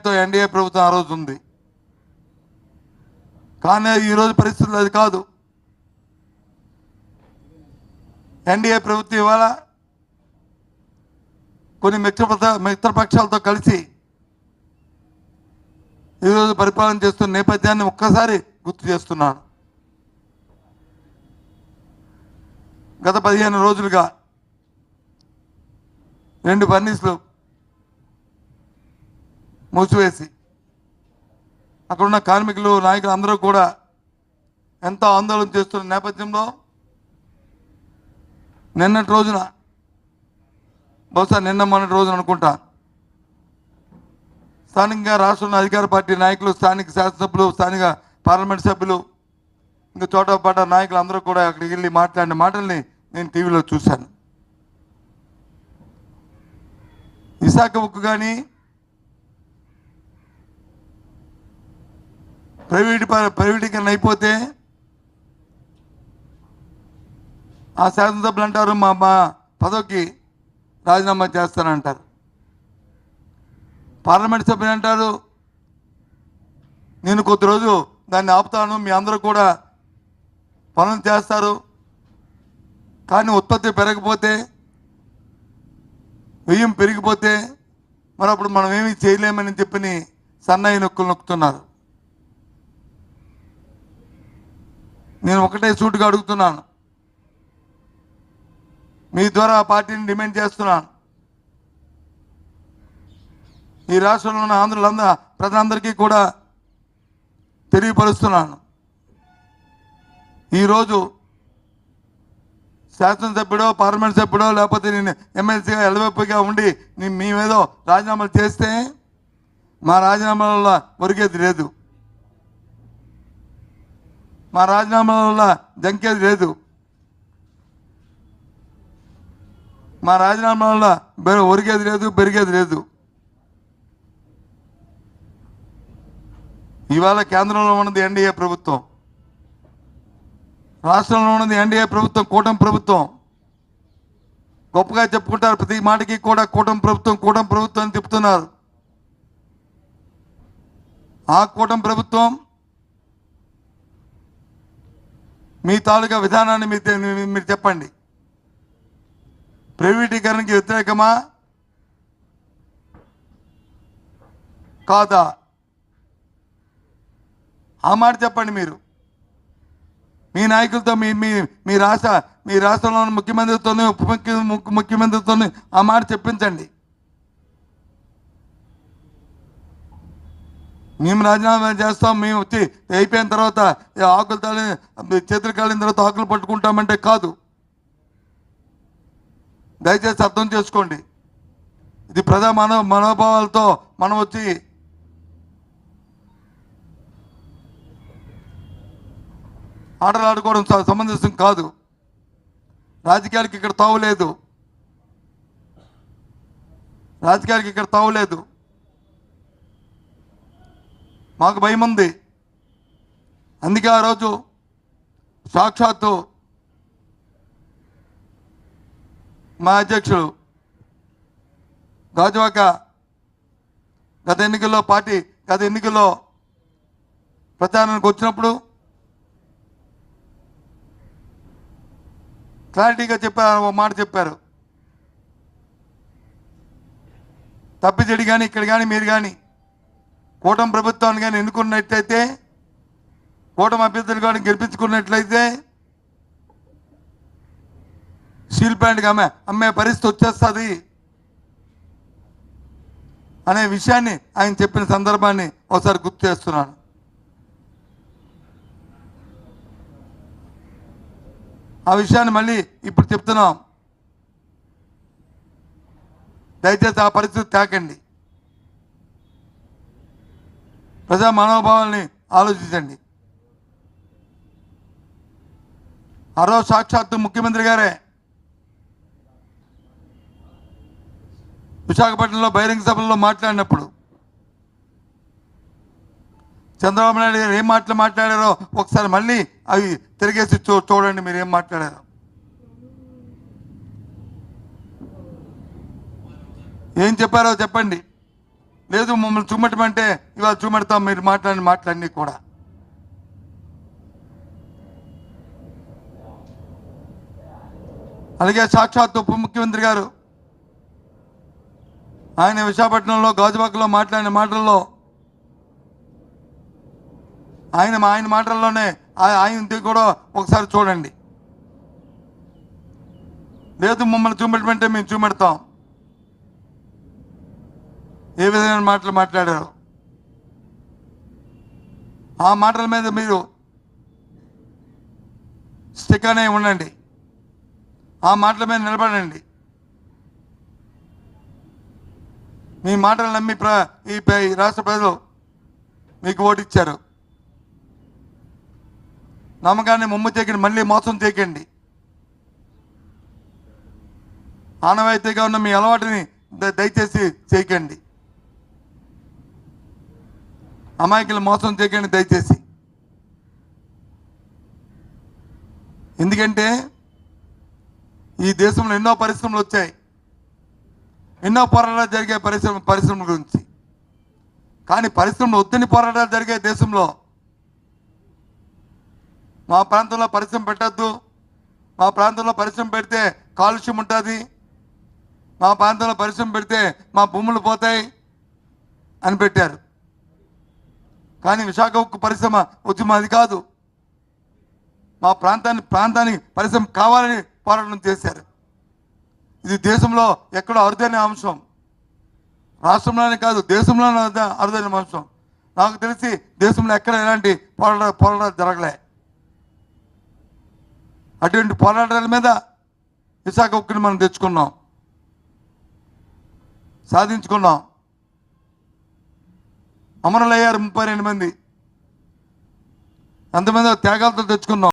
తో ఎన్డీఏ ప్రభుత్వం ఆ రోజు ఉంది. కానీ ఈరోజు పరిస్థితులు అది కాదు. ఎన్డీఏ ప్రభుత్వం ఇవాళ కొన్ని మిత్రపత మిత్రపక్షాలతో కలిసి ఈరోజు పరిపాలన చేస్తున్న నేపథ్యాన్ని ఒక్కసారి గుర్తు చేస్తున్నాను. గత పదిహేను రోజులుగా రెండు ఫర్నిస్లు మూసివేసి అక్కడున్న కార్మికులు నాయకులు అందరూ కూడా ఎంతో ఆందోళన చేస్తున్న నేపథ్యంలో నిన్నటి రోజున బహుశా నిన్న మొన్నటి రోజున అనుకుంటా స్థానికంగా రాష్ట్రంలో అధికార పార్టీ నాయకులు స్థానిక శాసనసభ్యులు స్థానిక పార్లమెంట్ సభ్యులు ఇంకా చోటపాట నాయకులు అందరూ కూడా అక్కడికి వెళ్ళి మాట్లాడిన మాటల్ని నేను టీవీలో చూశాను. విశాఖ ఉక్కు కానీ ప్రైవేట్ ప- ప్రైవేటీకరణ అయిపోతే ఆ శాసనసభ్యులు అంటారు మా మా పదవికి రాజీనామా చేస్తానంటారు. పార్లమెంట్ సభ్యులు అంటారు నేను కొద్ది రోజు దాన్ని ఆపుతాను మీ అందరూ కూడా పనులు చేస్తారు. కానీ ఉత్పత్తి పెరగపోతే వ్యయం పెరిగిపోతే మరి అప్పుడు మనం ఏమీ చేయలేమని చెప్పని సన్నాయి నొక్కులు నొక్కుతున్నారు. నేను ఒకటే సూటుగా అడుగుతున్నాను. మీ ద్వారా ఆ పార్టీని డిమాండ్ చేస్తున్నాను. ఈ రాష్ట్రంలో ఉన్న ఆంధ్రులందరూ ప్రజలందరికీ కూడా తెలియపరుస్తున్నాను. ఈరోజు శాసనసభ్యుడో పార్లమెంట్ సభ్యుడో లేకపోతే నేను ఎమ్మెల్సీగా ఎలవెప్పుగా ఉండి నీ- మేమేదో రాజీనామాలు చేస్తే మా రాజీనామాల ఒరిగేది లేదు. మా రాజీనామాల వల్ల జంకేది లేదు. మా రాజీనామా వల్ల ఒరిగేది లేదు పెరిగేది లేదు. ఇవాళ కేంద్రంలో ఉన్నది ఎన్డీఏ ప్రభుత్వం. రాష్ట్రంలో ఉన్నది ఎన్డీఏ ప్రభుత్వం కూటమి ప్రభుత్వం. గొప్పగా చెప్పుకుంటారు ప్రతి మాటకి కూడా కూటమి ప్రభుత్వం కూటమి ప్రభుత్వం అని చెప్తున్నారు ఆ కూటమి ప్రభుత్వం మీ తాలూకా విధానాన్ని మీరు మీరు చెప్పండి. ప్రైవేటీకరణకి వ్యతిరేకమా? కాదా? ఆ మాట చెప్పండి మీరు. మీ నాయకులతో మీ మీ మీ రాష్ట్ర మీ రాష్ట్రంలో ఉన్న ముఖ్యమంత్రితోనే ఉప ముఖ్య ముఖ్యమంత్రితోనే ఆ మాట చెప్పించండి. మేము రాజీనామా చేస్తాం మేము వచ్చి అయిపోయిన తర్వాత ఆకులు తాళి చేతులు కాలిన తర్వాత ఆకులు పట్టుకుంటామంటే కాదు. దయచేసి అర్థం చేసుకోండి. ఇది ప్రజా మనో మనోభావాలతో మనం వచ్చి ఆటలు ఆడుకోవడం స- సమంజసం కాదు. రాజకీయాలకి ఇక్కడ తావులేదు రాజకీయాలకి ఇక్కడ తావులేదు మాకు భయం ఉంది అందుకే ఆ రోజు సాక్షాత్తు మా అధ్యక్షుడు గాజువాక గత ఎన్నికల్లో పార్టీ గత ఎన్నికల్లో ప్రచారానికి వచ్చినప్పుడు క్లారిటీగా చెప్పారు ఒక మాట చెప్పారు. తప్పిచెడి కానీ ఇక్కడ కానీ మీరు కానీ కూటమి ప్రభుత్వాన్ని కానీ ఎన్నుకున్నట్లయితే కూటమి అభ్యర్థులు కానీ గెలిపించుకున్నట్లయితే స్టీల్ ప్లాంట్కి అమ్మే అమ్మే పరిస్థితి వచ్చేస్తుంది. అనే విషయాన్ని ఆయన చెప్పిన సందర్భాన్ని ఒకసారి గుర్తు చేస్తున్నాను. ఆ విషయాన్ని మళ్ళీ ఇప్పుడు చెప్తున్నాం. దయచేసి ఆ పరిస్థితి తాకండి. ప్రజా మనోభావాల్ని ఆలోచించండి. ఆ రోజు సాక్షాత్తు ముఖ్యమంత్రి గారే విశాఖపట్నంలో బహిరంగ సభల్లో మాట్లాడినప్పుడు చంద్రబాబు నాయుడు గారు ఏం మాటలు మాట్లాడారో ఒకసారి మళ్ళీ అవి తిరిగేసి చూ చూడండి మీరు ఏం మాట్లాడారో. ఏం చెప్పారో చెప్పండి. లేదు మమ్మల్ని చూపెట్టమంటే ఇవాళ చూపెడతాం మీరు మాట్లాడిన మాటలన్నీ కూడా. అలాగే సాక్షాత్ ఉప ముఖ్యమంత్రి గారు ఆయన విశాఖపట్నంలో గాజుబాగ్లో మాట్లాడిన మాటల్లో ఆయన ఆయన మాటల్లోనే ఆయన ఆయనది కూడా ఒకసారి చూడండి. లేదు మమ్మల్ని చూపెట్టమంటే మేము చూపెడతాం ఏ విధమైన మాటలు మాట్లాడారు? ఆ మాటల మీద మీరు స్టిక్ ఉండండి. ఆ మాటల మీద నిలబడండి. మీ మాటలు నమ్మి ప్ర ఈ రాష్ట్ర ప్రజలు మీకు ఓటిచ్చారు. నమ్మకాన్ని ముమ్ము చేయకండి మళ్ళీ మోసం చేయకండి ఆనవాయితీగా ఉన్న మీ అలవాటుని దయచేసి చేయకండి అమాయకులు మోసం చేయకండి దయచేసి. ఎందుకంటే ఈ దేశంలో ఎన్నో పరిశ్రమలు వచ్చాయి. ఎన్నో పోరాటాలు జరిగే పరిశ్రమ పరిశ్రమల గురించి. కానీ పరిశ్రమలు ఒత్తిడి పోరాటాలు జరిగే దేశంలో మా ప్రాంతంలో పరిశ్రమ పెట్టద్దు. మా ప్రాంతంలో పరిశ్రమ పెడితే కాలుష్యం ఉంటుంది. మా ప్రాంతంలో పరిశ్రమ పెడితే మా భూములు పోతాయి అని పెట్టారు. కానీ విశాఖ ఉక్కు పరిశ్రమ ఉద్యమం అది కాదు. మా ప్రాంతాన్ని ప్రాంతానికి పరిశ్రమ కావాలని పోరాటం చేశారు. ఇది దేశంలో ఎక్కడో అరుదైన అంశం. రాష్ట్రంలోనే కాదు దేశంలోనే అరుదైన అంశం. నాకు తెలిసి దేశంలో ఎక్కడ ఎలాంటి పోరాట పోరాటాలు జరగలే. అటువంటి పోరాటాల మీద విశాఖ ఉక్కుని మనం తెచ్చుకున్నాం. సాధించుకున్నాం. అమరులయ్యారు ముప్పై రెండు మంది. ఎంతమంది త్యాగాలతో తెచ్చుకున్నాం?